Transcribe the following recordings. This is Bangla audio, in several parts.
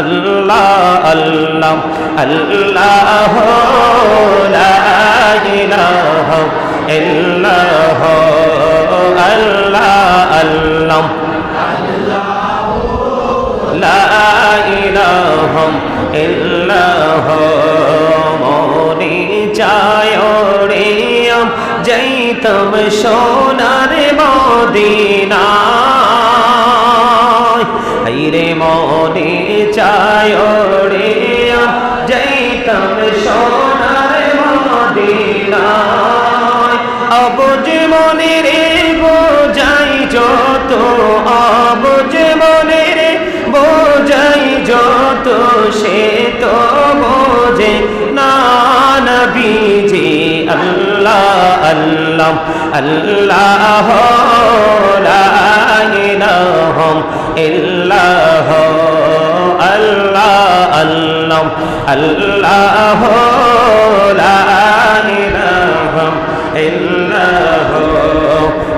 আল্লাহ আল্লাহ আল্লাহ ইল্লাহ আল্লাহ আল্লাহ, লা ইলাহা ইল্লাহ মনি চায় রে যাইতাম সোনার মদিনা। রে মনে চায় রে যাইতাম সোনার মদিনা অবুজ মনে রে বোঝাই যত, অবুজ মনে রে বোঝাই যত, সে তো বোঝে না নবীজি আল্লাহ আল্লাহ আল্লাহ লা ইলাহা ইল্লাহ, আল্লাহ আল্লাহ আল্লাহ, লা ইলাহা ইল্লাহ।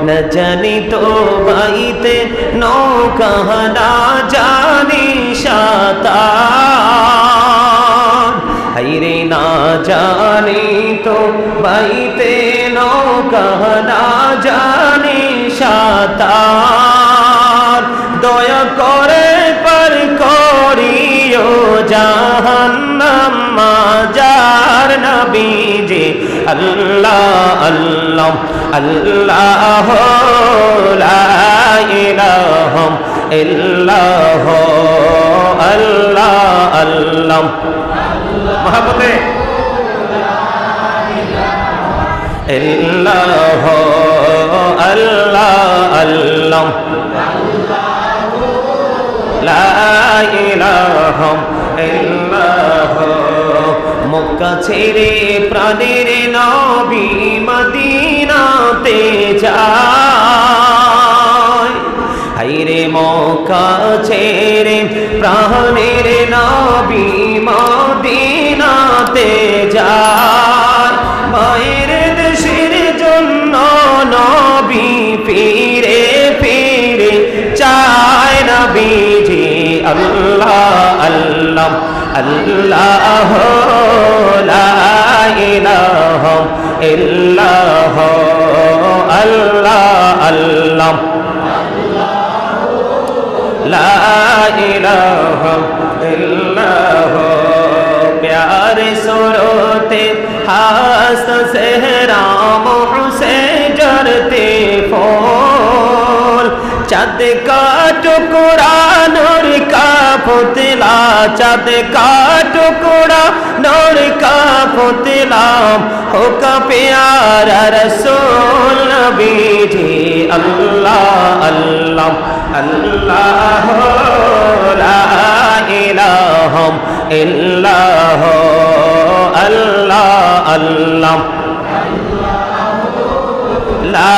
না জানি তো বাইতে নৌকা না জানি সাঁতার। হাইরে না জানি তো বাইতে নৌকা না জানি দয়া করে পর করিও জাহান্নাম মাজার নবীজি আল্লাহ আল্লাহ আল্লাহ, লা ইলাহা ইল্লাহ আল্লাহ আল্লাহ। মহাপতে আল্লাহ আল্লাহ। ইল্লাহ মক্কা ছেড়ে প্রাণের নবী মদিনাতে যায়। হাইরে মক্কা ছেড়ে প্রাণের নবী মদিনাতে যায়। মায়ের দেশের জন্য নবী আল্লাহ ইল্লাহ আল্লাহ আল্লাহ ইলাহ ইল্লাহ প্যার সুরতে হাস সে রাম সে জরতে ফোল চাঁদ কা টুকরা পতিলা চাঁদ কাটুকুড়া নর কা পতিলাম হোকা পেয়ারা রসুল বিধি আল্লাহ আল্লাহ আল্লাহ, লা ইলাহা ইল্লাহ আল্লাহ আল্লাহ, লা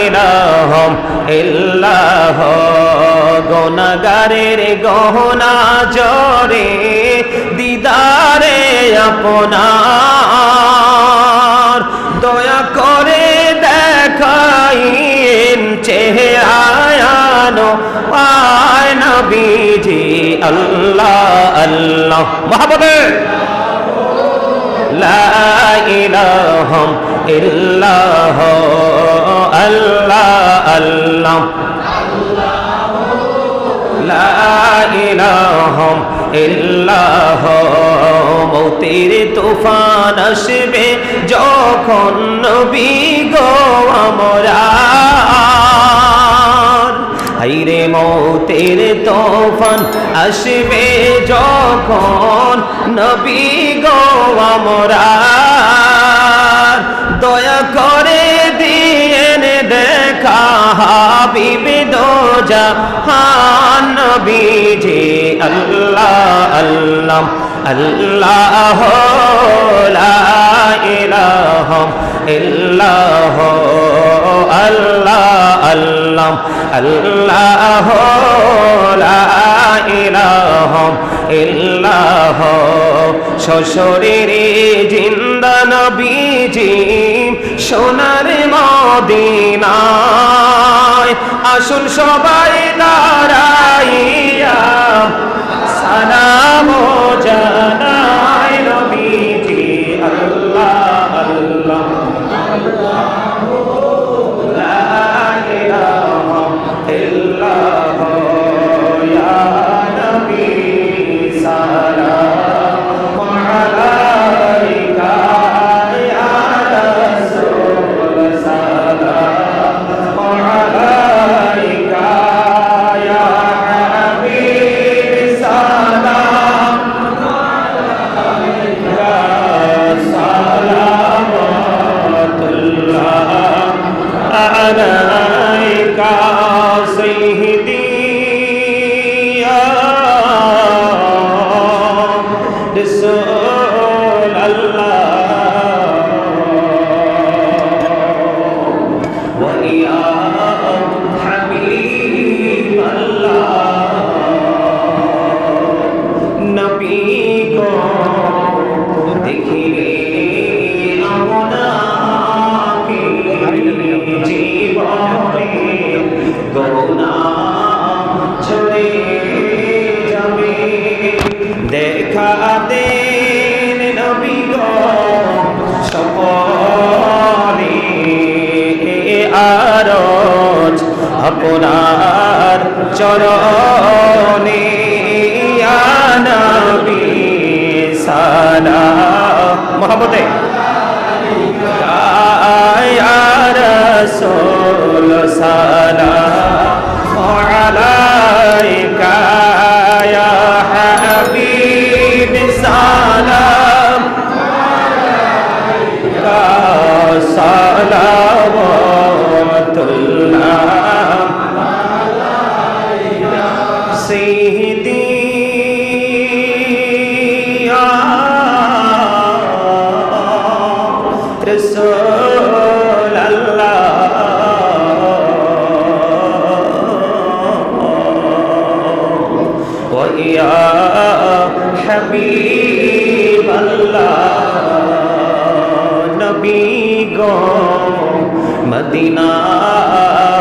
ইলাহা ইল্লাহ গুনাহগারের গহনা জরে, দিদারে আপনার। দয়া করে দেখাইন চেহারায়ানো আয় নবীজি, আল্লাহ আল্লাহ। মহাবতে লা ইলাহা ইল্লাহ, আল্লাহ আল্লাহ। লা ইলাহা ইল্লাহ, মৌতের তুফান আসবে যখন নবী গো আমরা। হাইরে মৌতের তোফান আসবে যখন নবী গো আমরা। দয়া করে দিয়ে দেখা হাবিব দোজা, হান নবীজি, আল্লাহ আল্লাহ আল্লাহ লা ইল্লাহ আল্লাহ আল্লাহ আল্লাহ লা ইল্লাহ শ্বশুরের জিন্দা নবীজি, সোনার নয় আসুন সবাই দাঁড়াইয়া সালাম জানাই الله أعلم আপনার চরণে আনবি সালা মহব্বতে রসুল সালা আলাইকা ইয়া সালাম। সালাম। الله ويا حبيب الله নবী গো মদিনা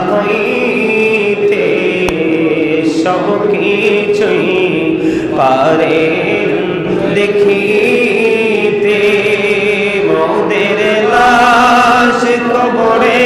হইতে সব কিছুই পারেন দেখিতে মোদের লাশ কবরে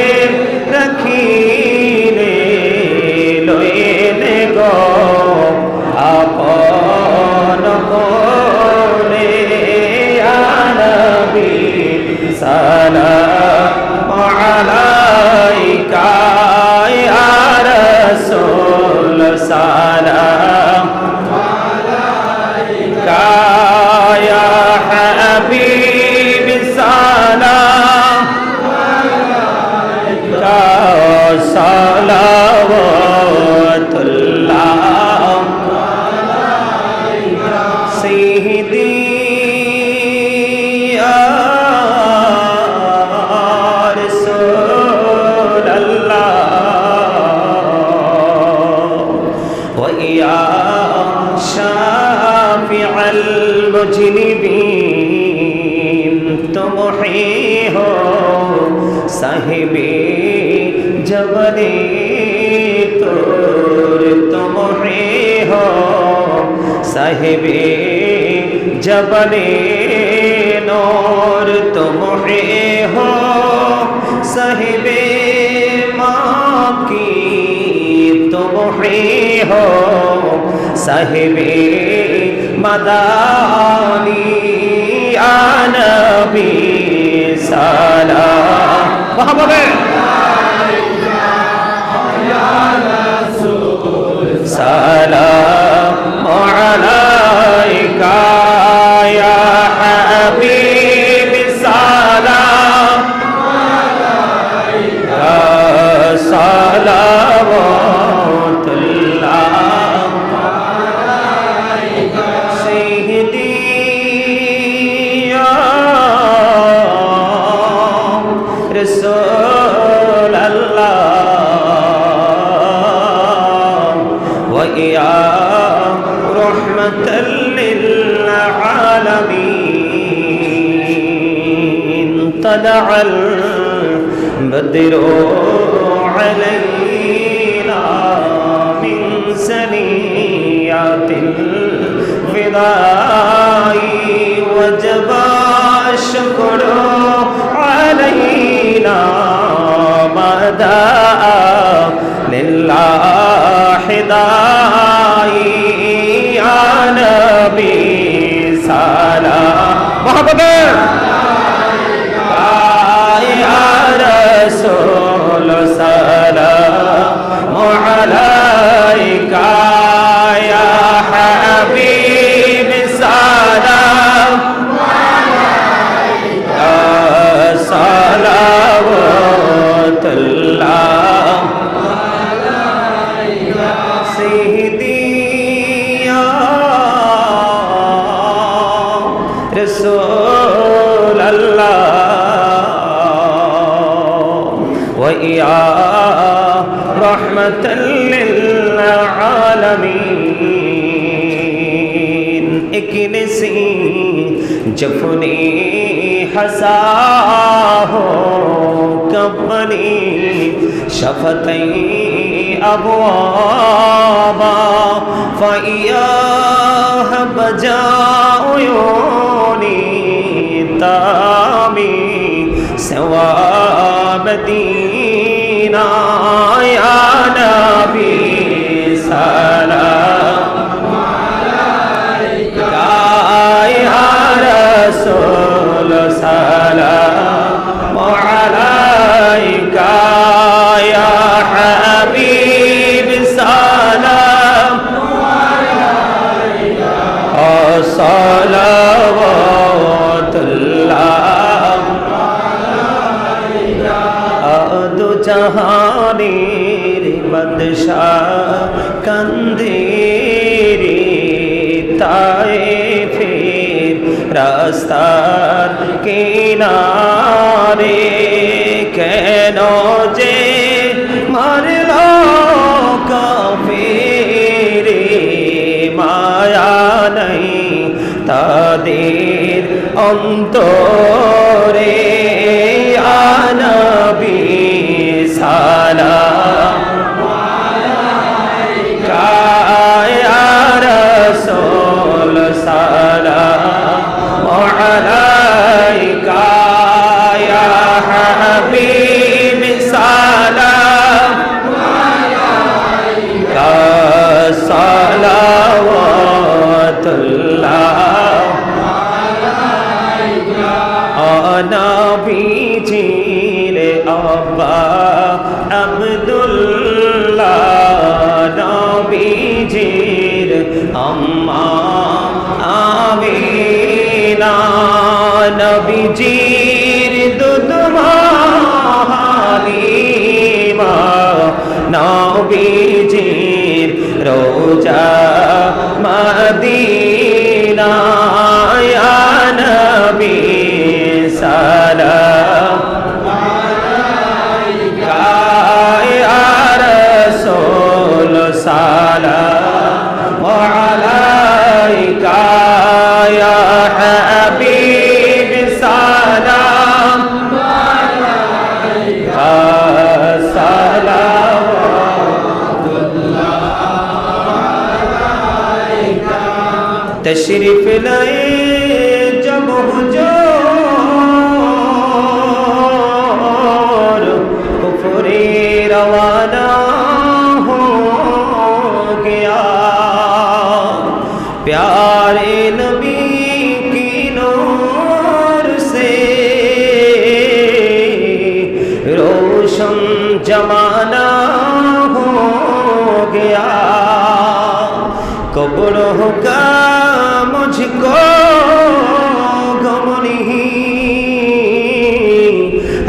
তুমি হো সাহেবে মাদানি আনবি সালা মহাভাবে সালাম আলা ويا رحمة للعالمين. طلع البدر علينا من سنيات الفداء. وجب الشكر علينا. لله داعي يا نبي سلام محبوبه فإياها بجاء عيوني تامي سوى مدينة يا نبي রাস্তার কিনারে কেন যে মারল কাফেরে মায়া নাই তাদের অন্তরে আনবী সালাম। নবীজির আব্বা আব্দুল্লাহ নবীজির আম্মা আমিনা নবীজির দুধমা হালিমা নবীজির রোজা শিরিফ লাই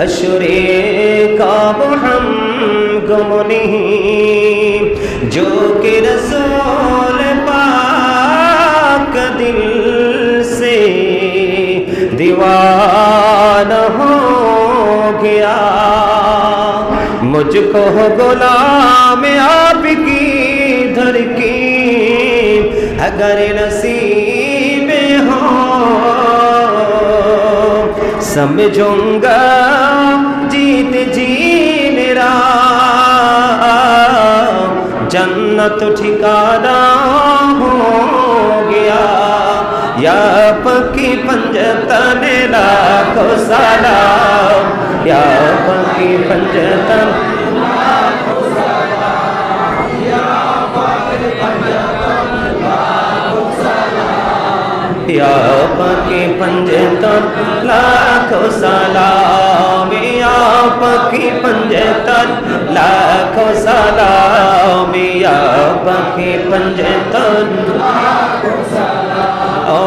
हशरे का वो हम गुम नहीं जो कि रसूल पाक दिल से दीवान हो गया। मुझको गुलाम आपकी धरकी अगर नसीब हो, समझूँगा जन्नत ठिकाना हो गया। या पक्की पंजतन लाखों सलाम। या पक्की पंजतन या पक्की पंजतन लाखों सलाम। पखी पंजतन, लाखों सलाम या पखी पंजतन।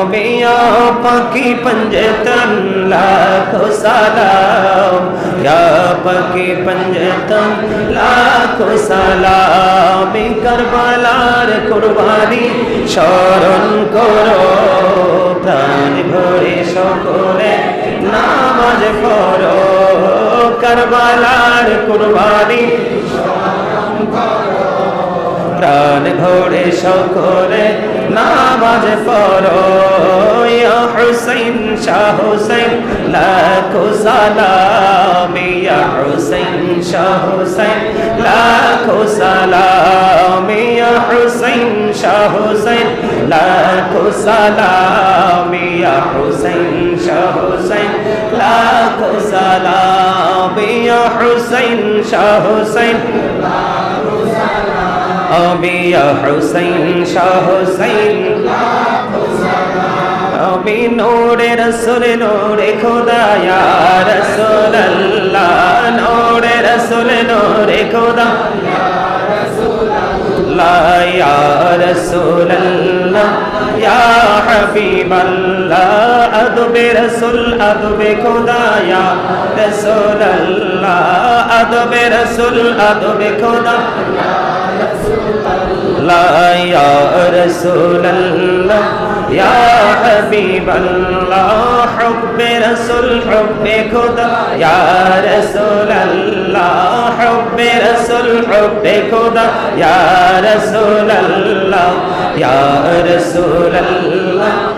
मिया पखी पंजतन, लाख सलाम या पखी पंजतन। लाख सलाम करबलार कुर्बानी, शरण करो, प्राण ভরে সকলে নামাজ পড়ো সালার কুরবানি। প্রাণ ভরে সকলে নামাজ পড়ো। ইয়া হুসাইন, শাহ হুসাইন, লাখো সালাম। ইয়া হুসাইন, শাহ হুসাইন, লাখো সালাম। ইয়া হুসাইন, শাহ হুসাইন, লাখো সালাম। ইয়া হুসাইন, শাহ হুসাইন লাখো সালাম ইয়া হুসাইন শাহ হুসাইন লাখো সালাম আমি ইয়া হুসাইন শাহ হুসাইন লাখো সালাম আমি নূরে রাসূল নূরে খোদা ইয়া রাসূলুল্লাহ নূরে রাসূল নূরে খোদা ইয়া রাসূলুল্লাহ ইয়া রাসূলুল্লাহ يا حبيب الله أدب رسول أدب خدا يا رسول الله أدب رسول أدب خدا لا আল্লাহ, ইয়া রাসূলুল্লাহ, ইয়া হাবিবাল্লাহ, হুব্বে রাসূল, হুব্বে খোদা, ইয়া রাসূলুল্লাহ, হুব্বে রাসূল, হুব্বে খোদা, ইয়া রাসূলুল্লাহ ইয়া রাসূলুল্লাহ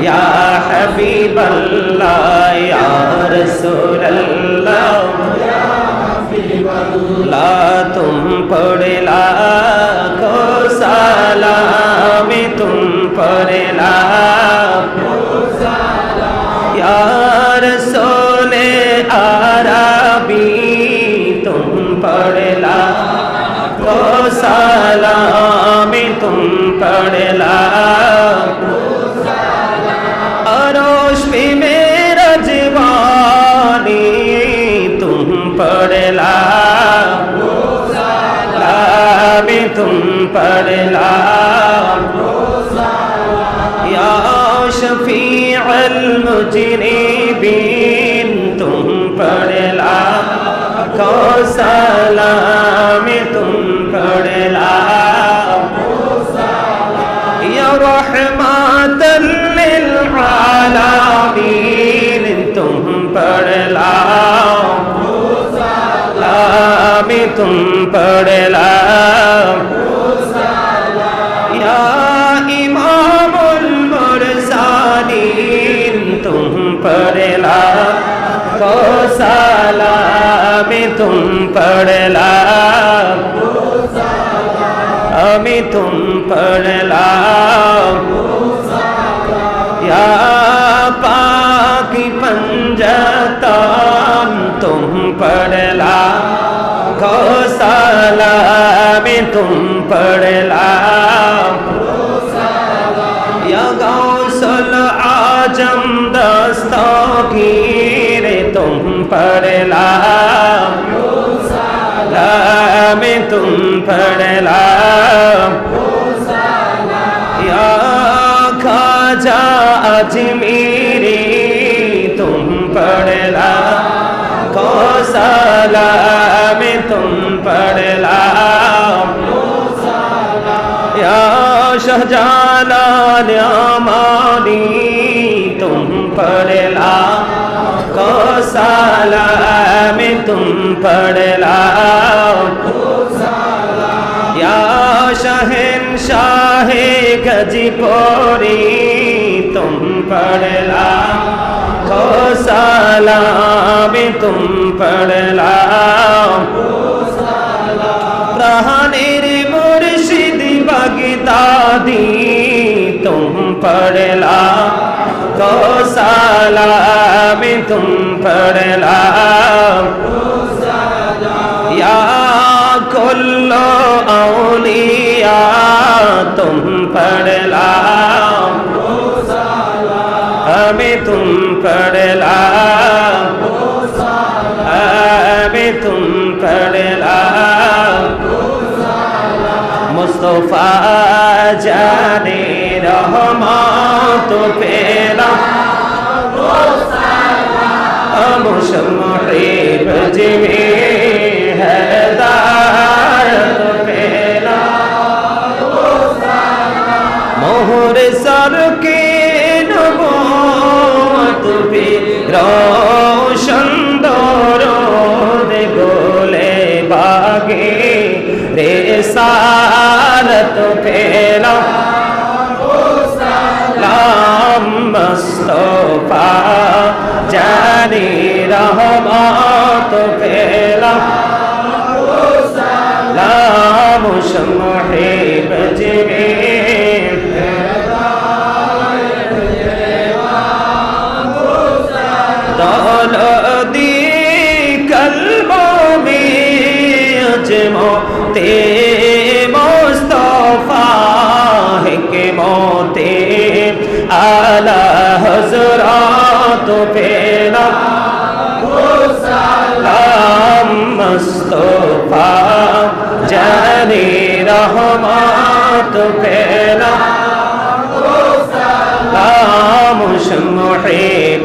ইয়া হাবিবাল্লাহ ইয়া রাসূলুল্লাহ ইয়া হাবিবাল্লাহ তুম পড়লা কো সালাম তুম পড়লা কো সালাম ইয়া রাসূলে আরাবি তুম পড়লা কো সালাম তুম পড়লা شفيع المجرمين تم پر لا کو سلام تم پر لا يا رحمة للعالمين تم پر لا تم پر لا साला तुम पढ़ला अमी तुम पढ़ला या पाकी पंजतम तुम पढ़ला गौशाला में तुम पढ़ला या गौसल आज़म दस्तों की तुम पढ़ला में तुम पढ़ला या खाजा अजमेरी तुम पढ़ला कौशला में तुम पढ़ला या शहजाला न्यामानी तुम पढ़ लाओ या शहन शाह गजपोरी तुम पढ़ लाओ सलाम तुम पढ़ लाओ रहनेर मुर्शिद बगदादी तुम पढ़ लाओ तो सलाम तुम पर या कुल्लो औलिया तुम पर हमें तुम पर हमें तुम पर मुस्तफ़ा জানে রহমত পেলাম। মুশমহিব জিমি পেলাম। মোহর সরকে নবত পে রোশন দরদ গোলে বাগে রে সারত পেলাম সালাম মুস্তফা জানি রহমত পেলাম সালাম মুশমহিব জিমি মুস্তফা জানি রহমত পেলা। সালাম মুহিব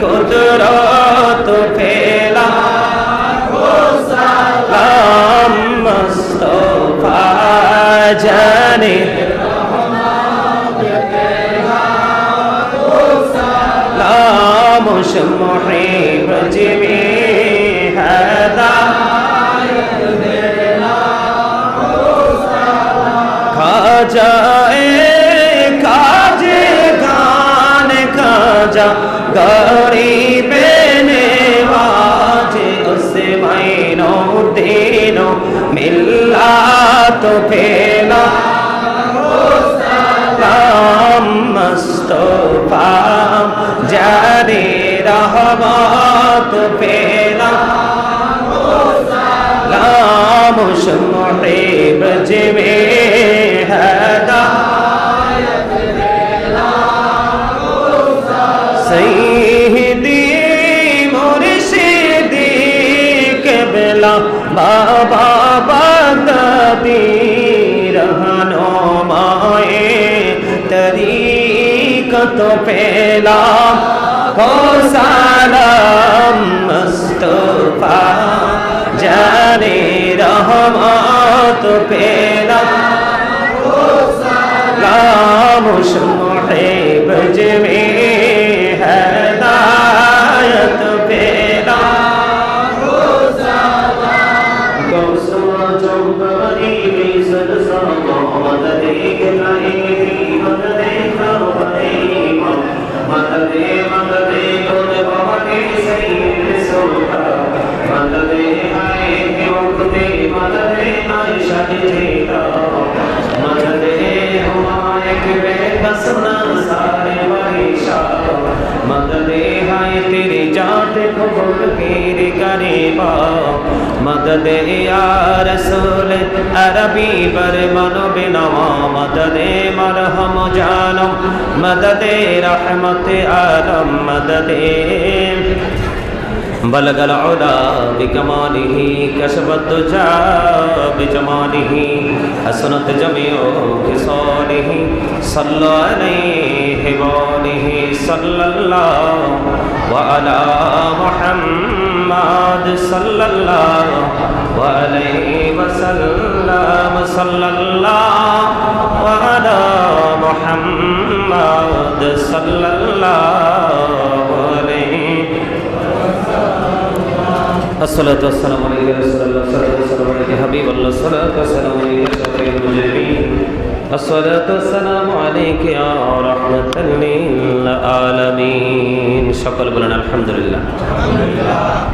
কুদরত ফেলা। সালাম মুস্তফা জানে। সালাম মুহিব জিমি হাদা। খাজা এ কাজে গান খাজা। গরিবে নেওয়াজে উসে মাইনো দিনো মিল্লাত ফেলা। সালাম, মুস্তফা জারি রহমত পেলা সালাম মুহিব জিমে পেলা কো সালাম মুস্তফা জানে রহমত পেলা। সালাম মুহিব জিমে بلغ العلا بكماله كشف الدجى بجماله حسنت جميع خصاله صلى عليه وآله صلى الله وعلى محمد صلى الله وعليه وسلم صلى الله وعلى محمد صلى الله الصلاة والسلام عليك رسول الله الصلاة والسلام عليك حبيب الله الصلاة والسلام عليك شفيع المجرمين الصلاة والسلام عليك يا رحمة للعالمين شكرا لنا الحمد لله الحمد لله